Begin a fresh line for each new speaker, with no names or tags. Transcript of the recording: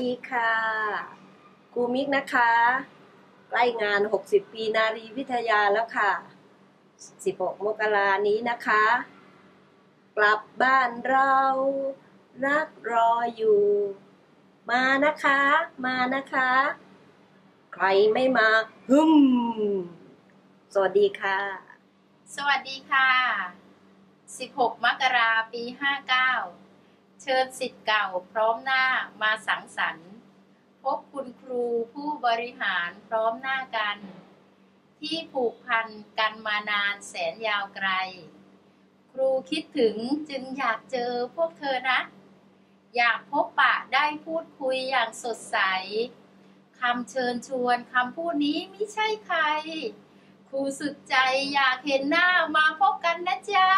ดีครูมิกนะคะใกล้งาน 60 ปีนารีวิทยาแล้วค่ะ 16 มกรานี้นะคะ กลับบ้านเรารักรออยู่ มานะคะ มานะคะ ใครไม่มาฮึมสวัสดีค่ะ
สวัสดีค่ะ 16 มกราปี 59 เชิญสิทธิ์เก่าพร้อมหน้ามาสังสรรค์ พบคุณครูผู้บริหารพร้อมหน้ากัน ที่ผูกพันกันมานานแสนยาวไกล ครูคิดถึงจึงอยากเจอพวกเธอนะ อยากพบปะได้พูดคุยอย่างสดใสคำเชิญชวนคำพูดนี้ไม่ใช่ใคร ครูสุดใจอยากเห็นหน้ามาพบกันนะจ๊ะ